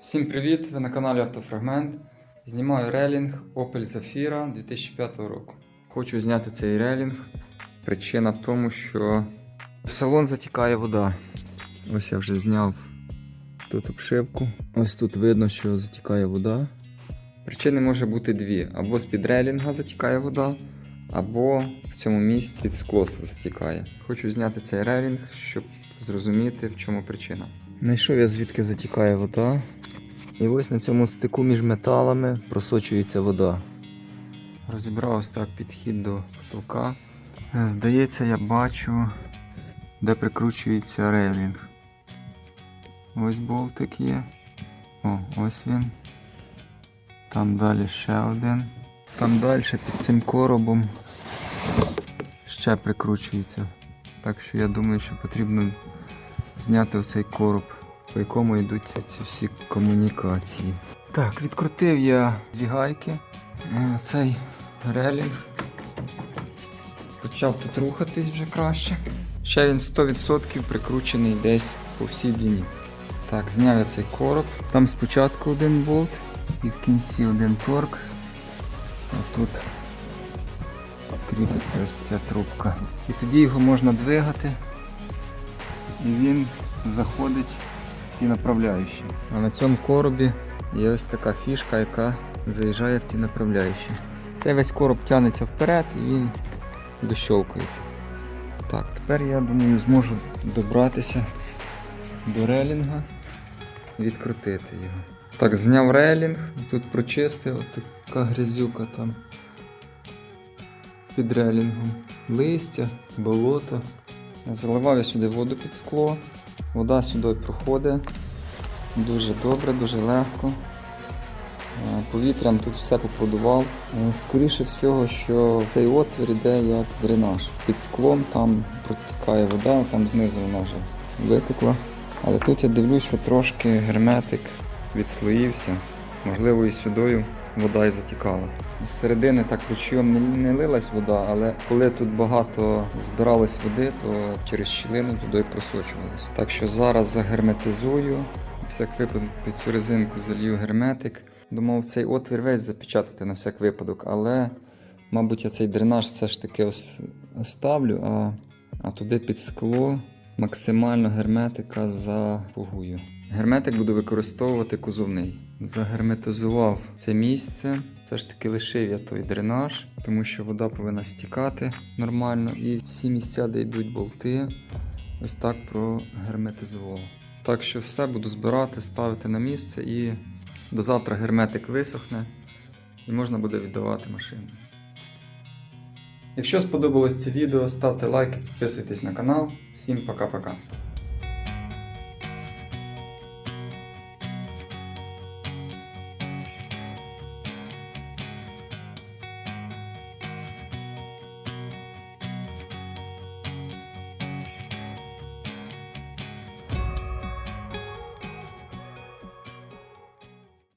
Всім привіт! Ви на каналі Автофрагмент. Знімаю релінг Opel Zafira 2005 року. Хочу зняти цей релінг. Причина в тому, що в салон затікає вода. Ось я вже зняв тут обшивку. Ось тут видно, що затікає вода. Причини може бути дві: або з-під релінга затікає вода, або в цьому місці під скло затікає. Хочу зняти цей релінг, щоб зрозуміти, в чому причина. Знайшов я звідки затікає вода. І ось на цьому стику між металами просочується вода. Розібрав ось так підхід до потолка. Здається, я бачу, де прикручується рейлінг. Ось болтик є. О, ось він. Там далі ще один. Там далі під цим коробом ще прикручується. Так що я думаю, що потрібно зняти оцей короб, по якому йдуть ці всі комунікації. Так, відкрутив я дві гайки. Е, Цей релінг. Почав тут рухатись вже краще. Ще він 100% прикручений десь по всій длині. Так, зняв я цей короб. Там спочатку один болт і в кінці один торкс. А тут кріпиться ось ця трубка. І тоді його можна двигати і він заходить в ті направляючі. А на цьому коробі є ось така фішка, яка заїжджає в ті направляючі. Цей весь короб тягнеться вперед і він дощолкується. Так, тепер я думаю зможу добратися до релінга відкрутити його. Так, зняв релінг, тут прочистив, така грязюка там під релінгом. Листя, болото. Заливав я сюди воду під скло. Вода сюди проходить. Дуже добре, дуже легко. Е, Повітрям тут все попродував. Е, Скоріше всього, що цей отвір йде як дренаж. Під склом там протікає вода, там знизу вона вже витекла. Але тут я дивлюсь, що трошки герметик відслоївся. Можливо, і сюди вода і затікала. З середини так ручйом не, лилась вода, але коли тут багато збиралось води, то через щілину туди просочувалось. Так що зараз загерметизую. Всяк випадок під цю резинку залью герметик. Думав цей отвір весь запечатати на всяк випадок, але, мабуть, я цей дренаж все ж таки ос- оставлю, а, а туди під скло максимально герметика запугую. Герметик буду використовувати кузовний. Загерметизував це місце. Все ж таки лишив я той дренаж, тому що вода повинна стікати нормально. І всі місця, де йдуть болти, ось так прогерметизував. Так що все буду збирати, ставити на місце і до завтра герметик висохне і можна буде віддавати машину. Якщо сподобалось це відео, ставте лайки, підписуйтесь на канал. Всім пока-пока.